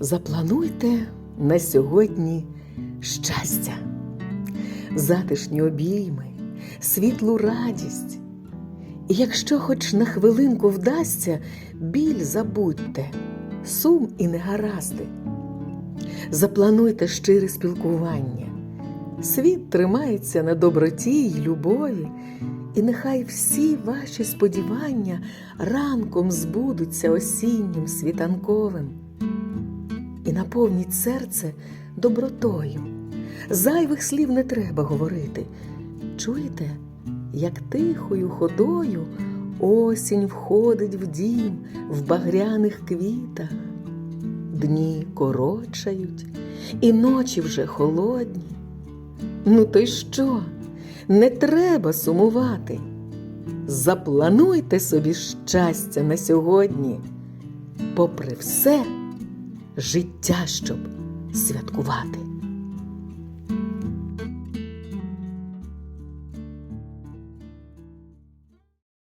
Заплануйте на сьогодні щастя, затишні обійми, світлу радість. І якщо хоч на хвилинку вдасться, біль забудьте, сум і негаразди. Заплануйте щире спілкування. Світ тримається на доброті й любові, і нехай всі ваші сподівання ранком збудуться осіннім світанковим. І наповніть серце добротою. Зайвих слів не треба говорити. Чуєте, як тихою ходою осінь входить в дім в багряних квітах. Дні корочають, і ночі вже холодні. Ну то й що? Не треба сумувати. Заплануйте собі щастя на сьогодні, попри все, життя щоб святкувати.